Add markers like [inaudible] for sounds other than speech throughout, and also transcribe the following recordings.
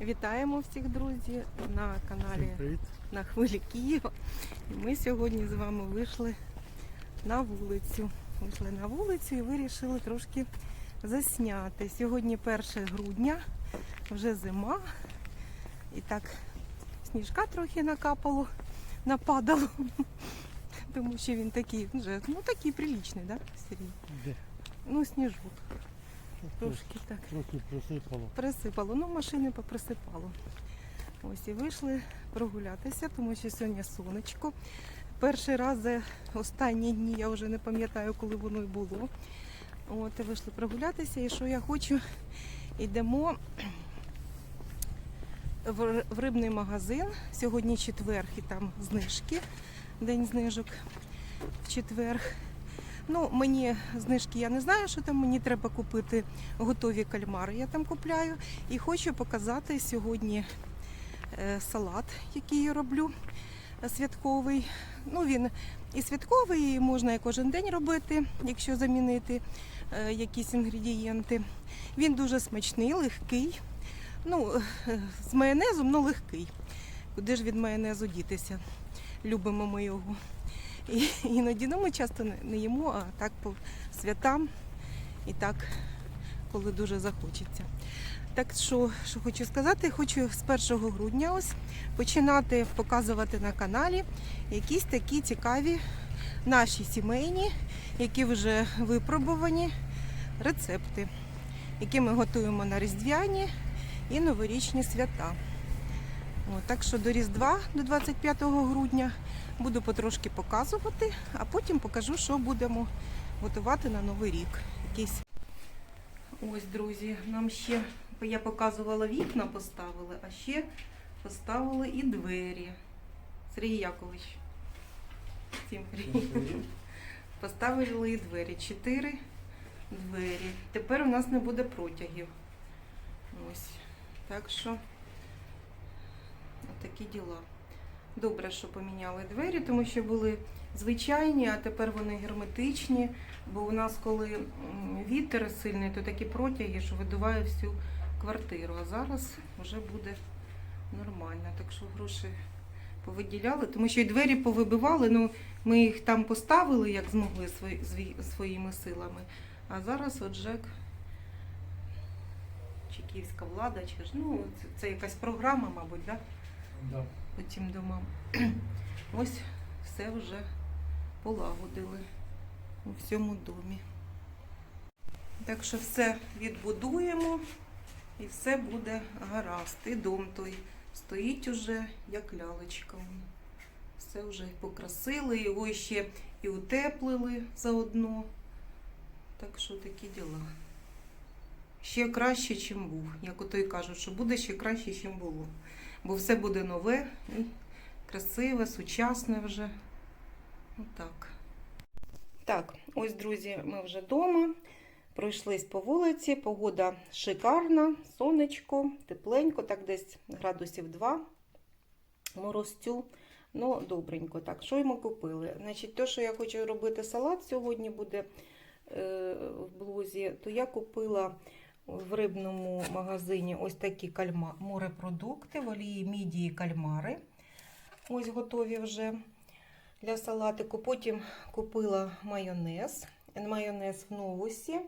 Вітаємо всіх друзі на каналі на хвилі Києва. І ми сьогодні з вами вийшли на вулицю. Вийшли на вулицю і вирішили трошки засняти. Сьогодні 1 грудня, вже зима. І так сніжка трохи накапало, нападало. Тому що він такий вже, ну такий приличний, да, Сергій? Ну, сніжок. Трошки так. Трохи присипало. Присипало, ну машини поприсипало. Ось і вийшли прогулятися, тому що сьогодні сонечко. Перший раз за останні дні, я вже не пам'ятаю, коли воно і було. От і вийшли прогулятися. І що я хочу? Йдемо в рибний магазин. Сьогодні четвер і там знижки, день знижок в четвер. Ну, мені знижки я не знаю, що там мені треба купити готові кальмари. Я там купляю. І хочу показати сьогодні е, салат, який я роблю е, святковий. Ну, він і святковий, і можна і кожен день робити, якщо замінити е, якісь інгредієнти. Він дуже смачний, легкий. Ну, з майонезом, ну легкий. Куди ж від майонезу дітися? Любимо ми його. І іноді ну, ми часто не- їмо, а так по святам і так, коли дуже захочеться. Так що, що хочу сказати, хочу з 1 грудня ось починати показувати на каналі якісь такі цікаві наші сімейні, які вже випробувані рецепти, які ми готуємо на різдвяні і новорічні свята. От, так що до Різдва, до 25 грудня, буду потрошки показувати, а потім покажу, що будемо готувати на Новий рік. Якийсь. Ось, друзі, нам ще я показувала вікна поставили, а ще поставили і двері. Сергій Якович. Всім привіт. Поставили і двері. Чотири двері. Тепер у нас не буде протягів. Ось. Так що такі діла. Добре, що поміняли двері, тому що були звичайні, а тепер вони герметичні. Бо у нас, коли вітер сильний, то такі протяги, що видуває всю квартиру. А зараз вже буде нормально. Так що гроші повиділяли, тому що і двері повибивали. Ну, ми їх там поставили, як змогли своїми силами. А зараз от ЖЕК, чи київська влада, чи ж ну, це якась програма, мабуть, да? Да. по цим домам. Ось все вже полагодили у всьому домі. Так що все відбудуємо і все буде гаразд. І дом той стоїть уже як лялечка. Все вже покрасили, його ще і утеплили заодно. Так що такі діла. Ще краще, ніж був. Як ото й кажуть, що буде ще краще, ніж було. Бо все буде нове і красиве, сучасне вже. Отак. Так, ось, друзі, ми вже вдома. Пройшлись по вулиці. Погода шикарна, сонечко, тепленько, так десь градусів 2 морозцю. Ну, добренько. Так, що ми купили? Значить, те, що я хочу робити салат сьогодні буде е, в блузі, то я купила в рибному магазині ось такі кальма... морепродукти, в олії мідії кальмари. Ось готові вже для салатику. Потім купила майонез. Майонез в новусі.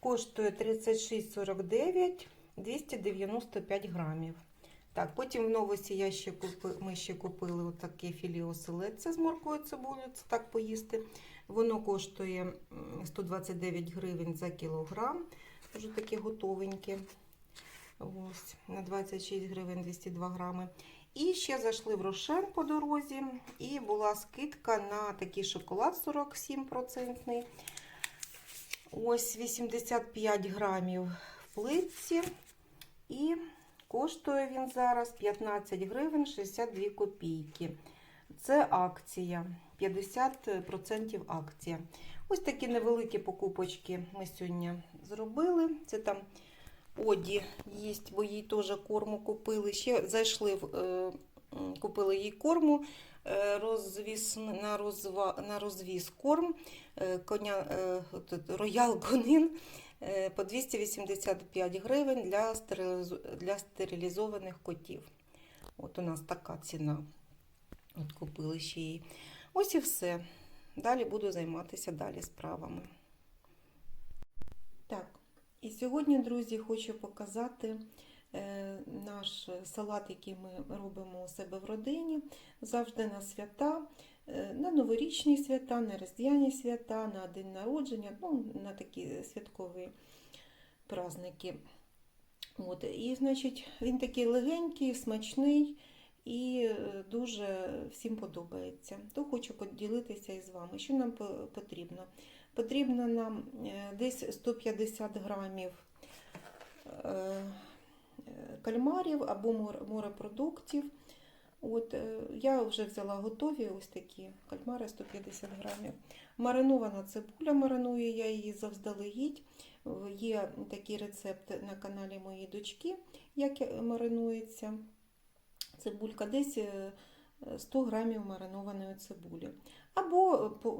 Коштує 36,49, 295 грамів. Так, потім в новості я ще купи, ми ще купили отаке філе оселедця з моркою цибулею, це так поїсти. Воно коштує 129 гривень за кілограм. Вже таке готовеньке. Ось, на 26 гривень 202 грами. І ще зайшли в Рошен по дорозі. І була скидка на такий шоколад 47%. Ось 85 грамів в плитці. І коштує він зараз 15 гривень 62 копійки. Це акція. 50% акція. Ось такі невеликі покупочки ми сьогодні зробили. Це там Оді їсть, бо їй теж корму купили. Ще зайшли е, купили їй корму е, розвіз, на, розва, на розвіз корм е, коня, Роял Конин по 285 гривень для, для стерилізованих котів. От у нас така ціна. От купили ще її. Ось і все. Далі буду займатися далі справами. Так, і сьогодні, друзі, хочу показати е, наш салат, який ми робимо у себе в родині. Завжди на свята, е, на новорічні свята, на різдвяні свята, на день народження, ну, на такі святкові праздники. От, і, значить, він такий легенький, смачний і е, дуже всім подобається. То хочу поділитися із вами. Що нам потрібно? Потрібно нам е, десь 150 грамів е, кальмарів або морепродуктів. От, я вже взяла готові ось такі кальмари 150 грамів. Маринована цибуля, мариную я її завздалегідь. Є такий рецепт на каналі моєї дочки, як маринується цибулька, десь е, 100 грамів маринованої цибулі. Або е,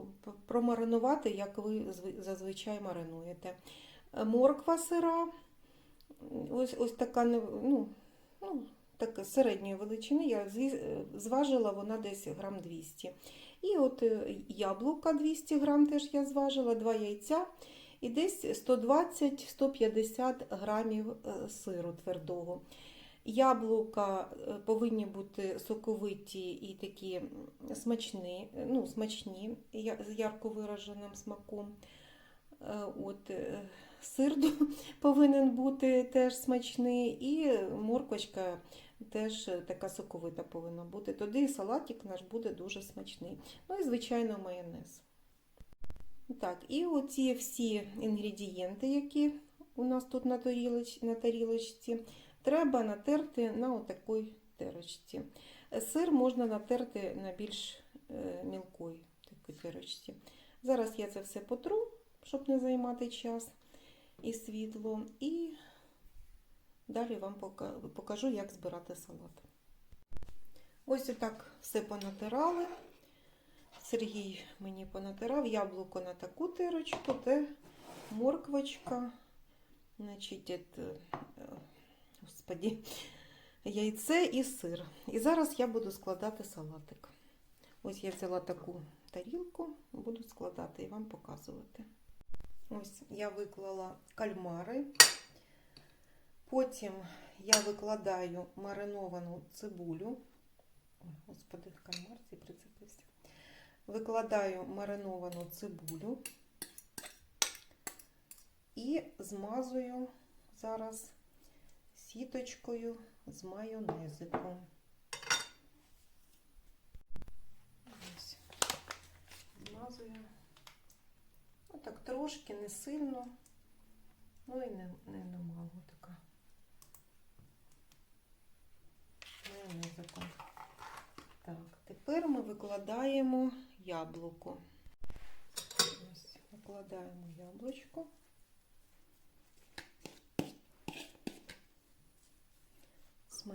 промаринувати, як ви зазвичай маринуєте. Е, Морква сира, ось, ось така ну, ну, така середньої величини, я е, зважила вона десь грам 200. І от е, яблука 200 грам теж я зважила, два яйця і десь 120-150 грамів е, сиру твердого. Яблука е, повинні бути соковиті і такі смачні, е, ну, смачні з ярко вираженим смаком. Е, От, сир [laughs] повинен бути теж смачний, і морквочка теж така соковита повинна бути. Тоді салатик наш буде дуже смачний. Ну і, звичайно, майонез. Так, і оці всі інгредієнти, які у нас тут на тарілочці, треба натерти на отакій терочці. Сир можна натерти на більш е, мілкої такій терочці. Зараз я це все потру, щоб не займати час і світло. І далі вам покажу, як збирати салат. Ось отак все понатирали. Сергій мені понатирав яблуко на таку тирочку, де морквочка, значить, е, господі, яйце і сир. І зараз я буду складати салатик. Ось я взяла таку тарілку, буду складати і вам показувати. Ось я виклала кальмари. Потім я викладаю мариновану цибулю. Ой, Господи, кальмар цей прицепився. Викладаю мариновану цибулю і змазую зараз сіточкою з майонезиком. Ось. Змазую. Отак трошки, не сильно, ну і не, не намало така. Майонезиком. Так, тепер ми викладаємо яблуко. Ось, викладаємо яблучко.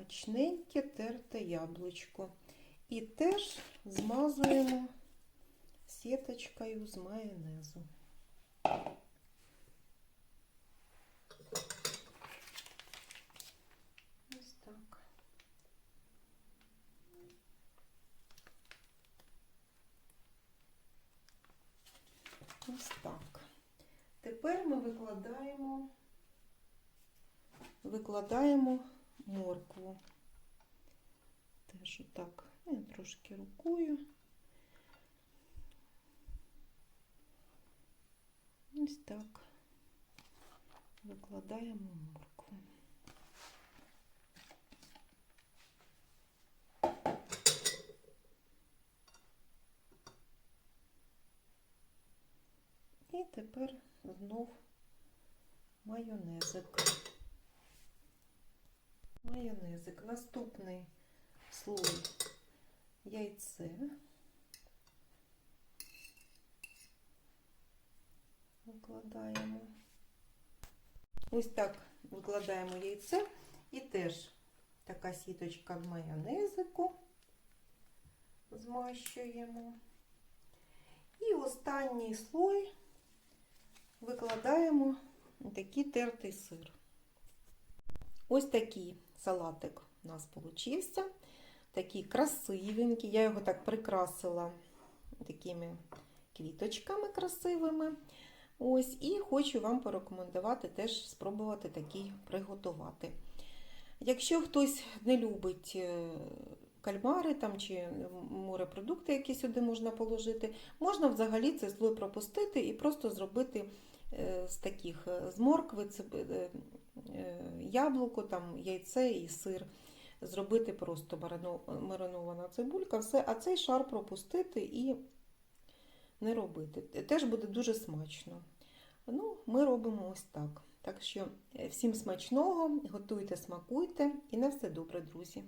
Смачненьке терте яблучко. І теж змазуємо сіточкою з майонезу. Ось так. Ось так. Тепер ми викладаємо, викладаємо моркву. Теж отак, я трошки рукою. Ось так. Викладаємо моркву. І тепер знов майонезик. Майонезик. Наступний слой яйце. Викладаємо. Ось так викладаємо яйце і теж така сіточка майонезику змащуємо. І останній слой викладаємо такий тертий сир. Ось такий салатик у нас получився. Такий красивенький. Я його так прикрасила такими квіточками красивими. Ось, і хочу вам порекомендувати теж спробувати такий приготувати. Якщо хтось не любить е, кальмари там, чи морепродукти, які сюди можна положити, можна взагалі це зло пропустити і просто зробити е, з таких е, з моркви, яблуко, там, яйце і сир. Зробити просто маринована цибулька, все, а цей шар пропустити і не робити. Теж буде дуже смачно. Ну, ми робимо ось так. Так що е, всім смачного, готуйте, смакуйте і на все добре, друзі.